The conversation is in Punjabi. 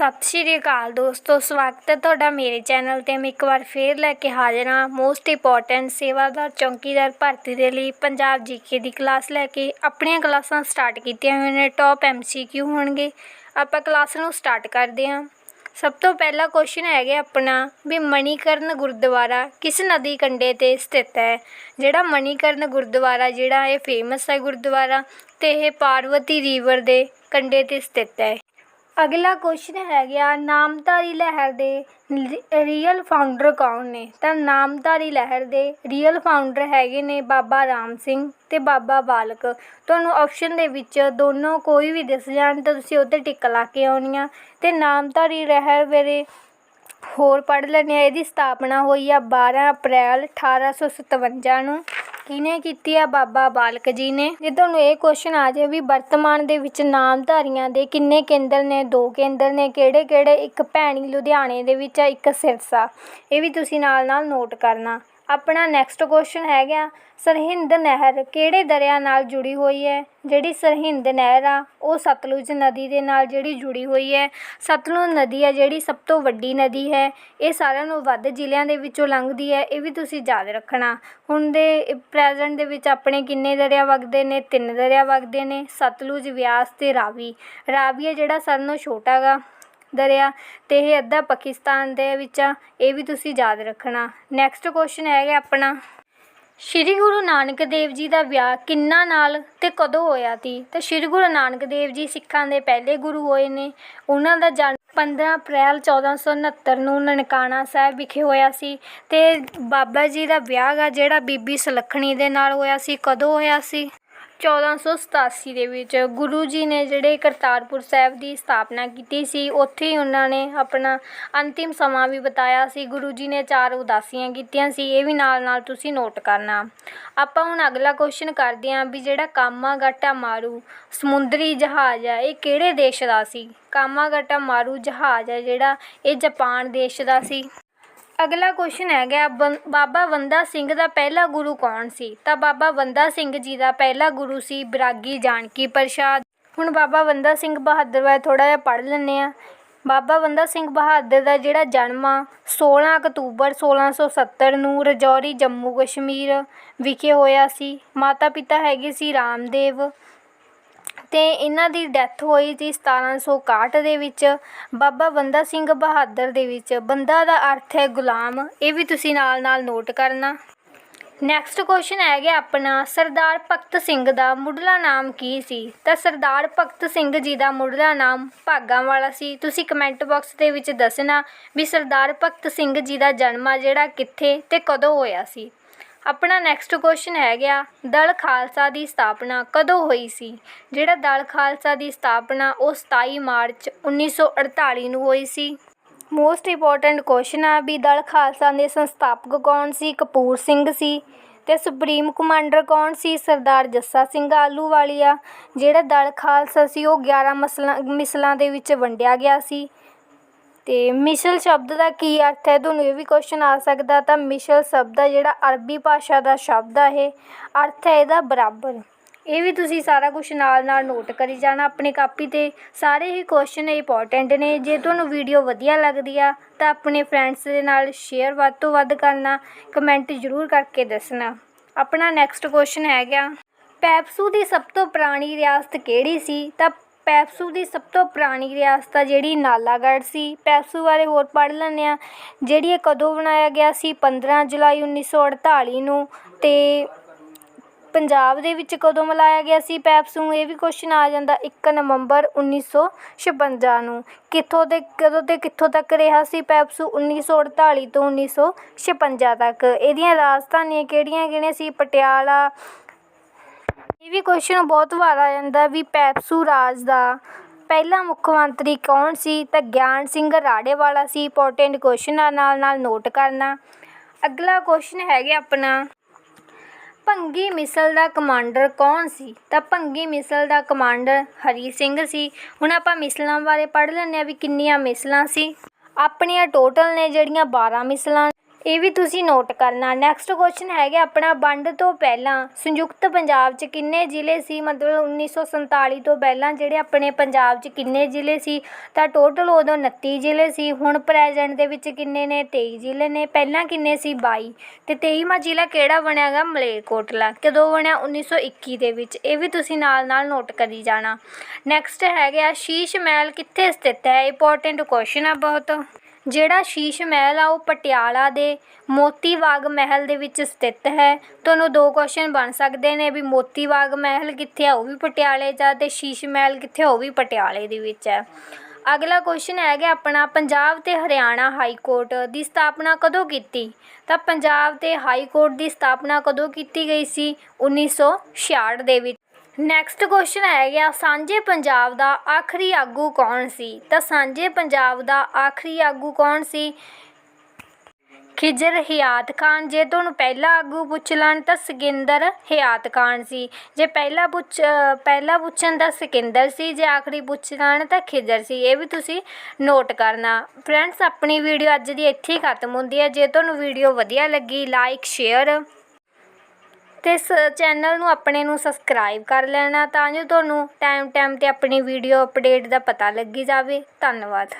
ਸਤਿ ਸ਼੍ਰੀ ਅਕਾਲ ਦੋਸਤੋ, ਸਵਾਗਤ ਹੈ ਤੁਹਾਡਾ ਮੇਰੇ ਚੈਨਲ ਤੇ। ਮੈਂ ਇੱਕ ਵਾਰ ਫੇਰ ਲੈ ਕੇ ਹਾਜ਼ਰ ਹਾਂ। ਮੋਸਟ ਇੰਪੋਰਟੈਂਟ ਸੇਵਾਦਾਰ ਚੌਂਕੀਦਾਰ ਭਰਤੀ ਦੇ ਲਈ ਪੰਜਾਬ ਜੀਕੇ ਦੀ ਕਲਾਸ ਲੈ ਕੇ। ਆਪਣੀਆਂ ਕਲਾਸਾਂ ਸਟਾਰਟ ਕੀਤੀਆਂ ਹੋਈਆਂ ਨੇ ਟੌਪ ਐਮਸੀਕਿਊ ਹੋਣਗੇ। ਆਪਾਂ ਕਲਾਸ ਨੂੰ ਸਟਾਰਟ ਕਰਦੇ ਹਾਂ। ਸਭ ਤੋਂ ਪਹਿਲਾ ਕੁਐਸਚਨ ਹੈਗਾ ਆਪਣਾ ਵੀ ਮਣੀਕਰਨ ਗੁਰਦੁਆਰਾ ਕਿਸ ਨਦੀ ਕੰਢੇ ਤੇ ਸਥਿਤ ਹੈ? ਜਿਹੜਾ ਮਣੀਕਰਨ ਗੁਰਦੁਆਰਾ, ਜਿਹੜਾ ਇਹ ਫੇਮਸ ਹੈ ਗੁਰਦੁਆਰਾ, ਤੇ ਇਹ ਪਾਰਵਤੀ ਰਿਵਰ ਦੇ ਕੰਢੇ ਤੇ ਸਥਿਤ ਹੈ। ਅਗਲਾ ਕੁਐਸਚਨ ਹੈ ਗਿਆ ਨਾਮਧਾਰੀ ਲਹਿਰ ਦੇ ਰੀਅਲ ਫਾਊਂਡਰ ਕੌਣ ਨੇ? ਤਾਂ ਨਾਮਧਾਰੀ ਲਹਿਰ ਦੇ ਰੀਅਲ ਫਾਊਂਡਰ ਹੈਗੇ ਨੇ ਬਾਬਾ ਰਾਮ ਸਿੰਘ ਤੇ ਬਾਬਾ ਬਾਲਕ। ਤੁਹਾਨੂੰ ਆਪਸ਼ਨ ਦੇ ਵਿੱਚ ਦੋਨੋਂ ਕੋਈ ਵੀ ਦਿਸ ਜਾਣ ਤਾਂ ਤੁਸੀਂ ਉੱਤੇ ਟਿਕ ਲਾ ਕੇ ਆਉਣੀ ਆ ਤੇ ਨਾਮਧਾਰੀ ਲਹਿਰ ਵੇਰੇ ਹੋਰ ਪੜ੍ਹ ਲੈਂਦੇ ਹਾਂ ਇਹਦੀ ਸਥਾਪਨਾ ਹੋਈ ਆ 12 ਅਪ੍ਰੈਲ 1857 ਨੂੰ। ਕਿਹਨੇ ਕੀਤੀ ਆ? ਬਾਬਾ ਬਾਲਕ ਜੀ ਨੇ। ਜੇ ਤੁਹਾਨੂੰ ਇਹ ਕੁਐਸਚਨ ਆ ਜਾਵੇ ਵੀ ਵਰਤਮਾਨ ਦੇ ਵਿੱਚ ਨਾਮਧਾਰੀਆਂ ਦੇ ਕਿੰਨੇ ਕੇਂਦਰ ਨੇ, ਦੋ ਕੇਂਦਰ ਨੇ ਕਿਹੜੇ ਕਿਹੜੇ ਇੱਕ ਭੈਣੀ ਲੁਧਿਆਣੇ ਦੇ ਵਿੱਚ ਆ, ਇੱਕ ਸਿਰਸਾ। ਇਹ ਵੀ ਤੁਸੀਂ ਨਾਲ ਨਾਲ ਨੋਟ ਕਰਨਾ। ਆਪਣਾ ਨੈਕਸਟ ਕੁਐਸਚਨ ਹੈਗਾ, ਸਰਹਿੰਦ ਨਹਿਰ ਕਿਹੜੇ ਦਰਿਆ ਨਾਲ ਜੁੜੀ ਹੋਈ ਹੈ? ਜਿਹੜੀ ਸਰਹਿੰਦ ਨਹਿਰ ਆ, ਉਹ ਸਤਲੁਜ ਨਦੀ ਦੇ ਨਾਲ ਜਿਹੜੀ ਜੁੜੀ ਹੋਈ ਹੈ। ਸਤਲੁਜ ਨਦੀ ਆ ਜਿਹੜੀ ਸਭ ਤੋਂ ਵੱਡੀ ਨਦੀ ਹੈ, ਇਹ ਸਾਰਿਆਂ ਨੂੰ ਵੱਧ ਜ਼ਿਲ੍ਹਿਆਂ ਦੇ ਵਿੱਚੋਂ ਲੰਘਦੀ ਹੈ, ਇਹ ਵੀ ਤੁਸੀਂ ਯਾਦ ਰੱਖਣਾ। ਹੁਣ ਦੇ ਪ੍ਰੈਜ਼ੈਂਟ ਦੇ ਵਿੱਚ ਆਪਣੇ ਕਿੰਨੇ ਦਰਿਆ ਵਗਦੇ ਨੇ? ਤਿੰਨ ਦਰਿਆ ਵਗਦੇ ਨੇ, ਸਤਲੁਜ ਵਿਆਸ ਤੇ ਰਾਵੀ। ਰਾਵੀ ਹੈ ਜਿਹੜਾ ਸਾਰਿਆਂ ਨਾਲੋਂ ਛੋਟਾ ਗਾ। ਦਰਿਆ ਅਤੇ ਇਹ ਅੱਧਾ ਪਾਕਿਸਤਾਨ ਦੇ ਵਿੱਚ ਆ, ਇਹ ਵੀ ਤੁਸੀਂ ਯਾਦ ਰੱਖਣਾ। ਨੈਕਸਟ ਕੁਐਸਚਨ ਹੈਗਾ ਆਪਣਾ। ਸ਼੍ਰੀ ਗੁਰੂ ਨਾਨਕ ਦੇਵ ਜੀ ਦਾ ਵਿਆਹ ਕਿੰਨਾ ਨਾਲ ਤੇ ਕਦੋਂ ਹੋਇਆ ਸੀ? ਤਾਂ ਸ਼੍ਰੀ ਗੁਰੂ ਨਾਨਕ ਦੇਵ ਜੀ ਸਿੱਖਾਂ ਦੇ ਪਹਿਲੇ ਗੁਰੂ ਹੋਏ ਨੇ। ਉਹਨਾਂ ਦਾ ਜਨਮ 15 ਅਪ੍ਰੈਲ 1469 ਨੂੰ ਨਨਕਾਣਾ ਸਾਹਿਬ ਵਿਖੇ ਹੋਇਆ ਸੀ। ਤੇ ਬਾਬਾ ਜੀ ਦਾ ਵਿਆਹ ਗਾ ਜਿਹੜਾ ਬੀਬੀ ਸੁਲੱਖਣੀ ਦੇ ਨਾਲ ਹੋਇਆ ਸੀ। ਕਦੋਂ ਹੋਇਆ ਸੀ? 1487 ਦੇ ਵਿੱਚ ਗੁਰੂ ਜੀ ਨੇ ਜਿਹੜੇ ਕਰਤਾਰਪੁਰ ਸਾਹਿਬ ਦੀ ਸਥਾਪਨਾ ਕੀਤੀ ਸੀ, ਉੱਥੇ ਹੀ ਉਹਨਾਂ ਨੇ ਆਪਣਾ ਅੰਤਿਮ ਸਮਾਂ ਵੀ ਬਿਤਾਇਆ ਸੀ। ਗੁਰੂ ਜੀ ਨੇ ਚਾਰ ਉਦਾਸੀਆਂ ਕੀਤੀਆਂ ਸੀ, ਇਹ ਵੀ ਨਾਲ ਨਾਲ ਤੁਸੀਂ ਨੋਟ ਕਰਨਾ। ਆਪਾਂ ਹੁਣ ਅਗਲਾ ਕੁਐਸਚਨ ਕਰਦੇ ਹਾਂ ਵੀ ਜਿਹੜਾ ਕਾਮਾਗਾਟਾ ਮਾਰੂ ਸਮੁੰਦਰੀ ਜਹਾਜ਼ ਹੈ ਇਹ ਕਿਹੜੇ ਦੇਸ਼ ਦਾ ਸੀ? ਕਾਮਾਗਾਟਾ ਮਾਰੂ ਜਹਾਜ਼ ਹੈ ਜਿਹੜਾ ਇਹ ਜਾਪਾਨ ਦੇਸ਼ ਦਾ ਸੀ। ਅਗਲਾ ਕੁਐਸਚਨ ਹੈਗਾ ਬੰ- ਬਾਬਾ ਬੰਦਾ ਸਿੰਘ ਦਾ ਪਹਿਲਾ ਗੁਰੂ ਕੌਣ ਸੀ? ਤਾਂ ਬਾਬਾ ਬੰਦਾ ਸਿੰਘ ਜੀ ਦਾ ਪਹਿਲਾ ਗੁਰੂ ਸੀ ਬਰਾਗੀ ਜਾਨਕੀ ਪ੍ਰਸਾਦ। ਹੁਣ ਬਾਬਾ ਬੰਦਾ ਸਿੰਘ ਬਹਾਦਰ ਬਾਰੇ ਥੋੜਾ ਜਿਹਾ ਪੜ੍ਹ ਲੈਂਦੇ ਆ ਬਾਬਾ ਬੰਦਾ ਸਿੰਘ ਬਹਾਦਰ ਦਾ ਜਿਹੜਾ ਜਨਮ ਆ 16 ਅਕਤੂਬਰ 1670 ਨੂੰ ਰਜੌਰੀ ਜੰਮੂ ਕਸ਼ਮੀਰ ਵਿਖੇ ਹੋਇਆ ਸੀ। ਮਾਤਾ ਪਿਤਾ ਹੈਗੇ ਸੀ ਰਾਮਦੇਵ। ਅਤੇ ਇਹਨਾਂ ਦੀ ਡੈਥ ਹੋਈ ਸੀ 1761 ਦੇ ਵਿੱਚ। ਬਾਬਾ ਬੰਦਾ ਸਿੰਘ ਬਹਾਦਰ ਦੇ ਵਿੱਚ। ਬੰਦਾ ਦਾ ਅਰਥ ਹੈ ਗੁਲਾਮ। ਇਹ ਵੀ ਤੁਸੀਂ ਨਾਲ ਨਾਲ ਨੋਟ ਕਰਨਾ। ਨੈਕਸਟ ਕੁਐਸਚਨ ਹੈਗਾ ਆਪਣਾ, ਸਰਦਾਰ ਭਗਤ ਸਿੰਘ ਦਾ ਮੁੱਢਲਾ ਨਾਮ ਕੀ ਸੀ? ਤਾਂ ਸਰਦਾਰ ਭਗਤ ਸਿੰਘ ਜੀ ਦਾ ਮੁੱਢਲਾ ਨਾਮ ਭਾਗਾਂ ਵਾਲਾ ਸੀ। ਤੁਸੀਂ ਕਮੈਂਟ ਬਾਕਸ ਦੇ ਵਿੱਚ ਦੱਸਣਾ ਵੀ ਸਰਦਾਰ ਭਗਤ ਸਿੰਘ ਜੀ ਦਾ ਜਨਮ ਆ ਜਿਹੜਾ ਕਿੱਥੇ ਤੇ ਕਦੋਂ ਹੋਇਆ ਸੀ? ਆਪਣਾ ਨੈਕਸਟ ਕੁਐਸਚਨ ਹੈ ਗਿਆ ਦਲ ਖਾਲਸਾ ਦੀ ਸਥਾਪਨਾ ਕਦੋਂ ਹੋਈ ਸੀ? ਜਿਹੜਾ ਦਲ ਖਾਲਸਾ ਦੀ ਸਥਾਪਨਾ ਉਹ 27 ਮਾਰਚ 1948 ਨੂੰ ਹੋਈ ਸੀ। ਮੋਸਟ ਇੰਪੋਰਟੈਂਟ ਕੁਐਸਚਨ ਆ ਵੀ ਦਲ ਖਾਲਸਾ ਦੇ ਸੰਸਥਾਪਕ ਕੌਣ ਸੀ? ਕਪੂਰ ਸਿੰਘ ਸੀ। ਤੇ ਸੁਪਰੀਮ ਕਮਾਂਡਰ ਕੌਣ ਸੀ? ਸਰਦਾਰ ਜੱਸਾ ਸਿੰਘ ਆਲੂਵਾਲੀਆ ਜਿਹੜਾ ਦਲ ਖਾਲਸਾ ਸੀ ਉਹ 11 ਮਸਲਾਂ, ਮਿਸਲਾਂ ਦੇ ਵਿੱਚ ਵੰਡਿਆ ਗਿਆ ਸੀ। ਅਤੇ ਮਿਸਲ ਸ਼ਬਦ ਦਾ ਕੀ ਅਰਥ ਹੈ? ਤੁਹਾਨੂੰ ਇਹ ਵੀ ਕੁਐਸਚਨ ਆ ਸਕਦਾ, ਤਾਂ ਮਿਸਲ ਸ਼ਬਦ ਆ ਜਿਹੜਾ ਅਰਬੀ ਭਾਸ਼ਾ ਦਾ ਸ਼ਬਦ ਆ ਇਹ। ਅਰਥ ਹੈ ਇਹਦਾ ਬਰਾਬਰ। ਇਹ ਵੀ ਤੁਸੀਂ ਸਾਰਾ ਕੁਝ ਨਾਲ ਨਾਲ ਨੋਟ ਕਰੀ ਜਾਣਾ ਆਪਣੀ ਕਾਪੀ ਤੇ। ਸਾਰੇ ਹੀ ਕੁਐਸਚਨ ਇੰਪੋਰਟੈਂਟ ਨੇ। ਜੇ ਤੁਹਾਨੂੰ ਵੀਡੀਓ ਵਧੀਆ ਲੱਗਦੀ ਆ, ਤਾਂ ਆਪਣੇ ਫਰੈਂਡਸ ਦੇ ਨਾਲ ਸ਼ੇਅਰ ਵੱਧ ਤੋਂ ਵੱਧ ਕਰਨਾ। ਕਮੈਂਟ ਜ਼ਰੂਰ ਕਰਕੇ ਦੱਸਣਾ। ਆਪਣਾ ਨੈਕਸਟ ਕੁਐਸਚਨ ਹੈਗਾ, ਪੈਪਸੂ ਦੀ ਸਭ ਤੋਂ ਪੁਰਾਣੀ ਰਿਆਸਤ ਕਿਹੜੀ ਸੀ? ਤਾਂ ਪੈਪਸੂ ਦੀ ਸਭ ਤੋਂ ਪੁਰਾਣੀ ਰਿਆਸਤ ਆ ਜਿਹੜੀ ਨਾਲਾਗੜ੍ਹ ਸੀ। ਪੈਪਸੂ ਬਾਰੇ ਹੋਰ ਪੜ੍ਹ ਲੈਂਦੇ ਹਾਂ। ਜਿਹੜੀ ਇਹ ਕਦੋਂ ਬਣਾਇਆ ਗਿਆ ਸੀ? 15 ਜੁਲਾਈ 1948 ਨੂੰ। ਤੇ ਪੰਜਾਬ ਦੇ ਵਿੱਚ ਕਦੋਂ ਮਨਾਇਆ ਗਿਆ ਸੀ ਪੈਪਸੂ? ਇਹ ਵੀ ਕੁਐਸਚਨ ਆ ਜਾਂਦਾ 1 ਨਵੰਬਰ 1956 ਨੂੰ। ਕਿੱਥੋਂ ਦੇ ਕਦੋਂ ਤੇ ਕਿੱਥੋਂ ਤੱਕ ਰਿਹਾ ਸੀ ਪੈਪਸੂ? 1948 ਤੋਂ 1956 ਤੱਕ। ਇਹਦੀਆਂ ਰਾਜਧਾਨੀਆਂ ਕਿਹੜੀਆਂ ਕਿਹੜੀਆਂ ਸੀ? ਪਟਿਆਲਾ ਇਹ ਵੀ ਕੁਐਸਚਨ ਬਹੁਤ ਵਾਰ ਆ ਜਾਂਦਾ ਵੀ ਪੈਪਸੂ ਰਾਜ ਦਾ ਪਹਿਲਾ ਮੁੱਖ ਮੰਤਰੀ ਕੌਣ ਸੀ? ਤਾਂ ਗਿਆਨ ਸਿੰਘ ਰਾੜੇਵਾਲਾ ਸੀ ਇੰਪੋਰਟੈਂਟ ਕੁਐਸਚਨ ਆ, ਨਾਲ ਨਾਲ ਨੋਟ ਕਰਨਾ। ਅਗਲਾ ਕੁਐਸਚਨ ਹੈਗਾ ਆਪਣਾ, ਭੰਗੀ ਮਿਸਲ ਦਾ ਕਮਾਂਡਰ ਕੌਣ ਸੀ? ਤਾਂ ਭੰਗੀ ਮਿਸਲ ਦਾ ਕਮਾਂਡਰ ਹਰੀ ਸਿੰਘ ਸੀ। ਹੁਣ ਆਪਾਂ ਮਿਸਲਾਂ ਬਾਰੇ ਪੜ੍ਹ ਲੈਂਦੇ ਆ ਵੀ ਕਿੰਨੀਆਂ ਮਿਸਲਾਂ ਸੀ। ਆਪਣੀਆਂ ਟੋਟਲ ਨੇ ਜਿਹੜੀਆਂ 12 ਮਿਸਲਾਂ ਇਹ ਵੀ ਤੁਸੀਂ ਨੋਟ ਕਰਨਾ। ਨੈਕਸਟ ਕੁਐਸਚਨ ਹੈਗਾ ਆਪਣਾ ਵੰਡ ਤੋਂ ਪਹਿਲਾਂ। ਸੰਯੁਕਤ ਪੰਜਾਬ 'ਚ ਕਿੰਨੇ ਜ਼ਿਲ੍ਹੇ ਸੀ? ਮਤਲਬ 1947 ਤੋਂ ਪਹਿਲਾਂ ਜਿਹੜੇ ਆਪਣੇ ਪੰਜਾਬ 'ਚ ਕਿੰਨੇ ਜ਼ਿਲ੍ਹੇ ਸੀ? ਤਾਂ ਟੋਟਲ ਉਦੋਂ 29 ਜ਼ਿਲ੍ਹੇ ਸੀ। ਹੁਣ ਪ੍ਰੈਜ਼ੈਂਟ ਦੇ ਵਿੱਚ ਕਿੰਨੇ ਨੇ? 23 ਜ਼ਿਲ੍ਹੇ ਨੇ। ਪਹਿਲਾਂ ਕਿੰਨੇ ਸੀ? 22 ਤੇ 23ਵਾਂ ਜ਼ਿਲ੍ਹਾ ਕਿਹੜਾ ਬਣਿਆਗਾ ਮਲੇਰਕੋਟਲਾ। ਕਦੋਂ ਬਣਿਆ? 1921 ਦੇ ਵਿੱਚ। ਇਹ ਵੀ ਤੁਸੀਂ ਨਾਲ ਨਾਲ ਨੋਟ ਕਰੀ ਜਾਣਾ। ਨੈਕਸਟ ਹੈਗਾ ਸ਼ੀਸ਼ ਮਹਿਲ ਕਿੱਥੇ ਸਥਿਤ ਹੈ? ਇੰਪੋਰਟੈਂਟ ਕੁਐਸਚਨ ਆ ਬਹੁਤ। ਜਿਹੜਾ ਸ਼ੀਸ਼ ਮਹਿਲ ਆ, ਉਹ ਪਟਿਆਲਾ ਦੇ ਮੋਤੀ ਬਾਗ ਮਹਿਲ ਦੇ ਵਿੱਚ ਸਥਿਤ ਹੈ। ਤੁਹਾਨੂੰ ਦੋ ਕੁਐਸਚਨ ਬਣ ਸਕਦੇ ਨੇ ਵੀ ਮੋਤੀ ਬਾਗ ਮਹਿਲ ਕਿੱਥੇ ਆ, ਉਹ ਵੀ ਪਟਿਆਲੇ 'ਚ ਆ ਅਤੇ ਸ਼ੀਸ਼ ਮਹਿਲ ਕਿੱਥੇ ਉਹ ਵੀ ਪਟਿਆਲੇ ਦੇ ਵਿੱਚ ਹੈ। ਅਗਲਾ ਕੁਐਸਚਨ ਹੈਗਾ ਆਪਣਾ, ਪੰਜਾਬ ਤੇ ਹਰਿਆਣਾ ਹਾਈ ਕੋਰਟ ਦੀ ਸਥਾਪਨਾ ਕਦੋਂ ਕੀਤੀ? ਤਾਂ ਪੰਜਾਬ ਤੇ ਹਾਈ ਕੋਰਟ ਦੀ ਸਥਾਪਨਾ ਕਦੋਂ ਕੀਤੀ ਗਈ ਸੀ? 1966 ਦੇ ਵਿੱਚ। ਨੈਕਸਟ ਕੁਐਸਚਨ ਹੈਗਾ ਸਾਂਝੇ ਪੰਜਾਬ ਦਾ ਆਖਰੀ ਆਗੂ ਕੌਣ ਸੀ? ਤਾਂ ਸਾਂਝੇ ਪੰਜਾਬ ਦਾ ਆਖਰੀ ਆਗੂ ਕੌਣ ਸੀ? ਖਿਜਰ ਹਿਆਤ ਖਾਨ, ਜੇ ਤੁਹਾਨੂੰ ਪਹਿਲਾ ਆਗੂ ਪੁੱਛ ਲੈਣ ਤਾਂ ਸਿਕੰਦਰ ਹਿਆਤ ਖਾਨ ਸੀ। ਜੇ ਪਹਿਲਾ ਪੁੱਛ, ਪਹਿਲਾ ਪੁੱਛਣ ਤਾਂ ਸਿਕੰਦਰ ਸੀ, ਜੇ ਆਖਰੀ ਪੁੱਛ ਲੈਣ ਤਾਂ ਖਿਜਰ ਸੀ। ਇਹ ਵੀ ਤੁਸੀਂ ਨੋਟ ਕਰਨਾ। ਫਰੈਂਡਸ ਆਪਣੀ ਵੀਡੀਓ ਅੱਜ ਦੀ ਇੱਥੇ ਹੀ ਖਤਮ ਹੁੰਦੀ ਹੈ। ਜੇ ਤੁਹਾਨੂੰ ਵੀਡੀਓ ਵਧੀਆ ਲੱਗੀ ਲਾਈਕ ਸ਼ੇਅਰ ਅਤੇ ਇਸ ਚੈਨਲ ਨੂੰ ਆਪਣੇ ਨੂੰ ਸਬਸਕ੍ਰਾਈਬ ਕਰ ਲੈਣਾ ਤਾਂ ਜੋ ਤੁਹਾਨੂੰ ਟਾਈਮ ਟਾਈਮ ਤੇ ਆਪਣੀ ਵੀਡੀਓ ਅਪਡੇਟ ਦਾ ਪਤਾ ਲੱਗੀ ਜਾਵੇ। ਧੰਨਵਾਦ।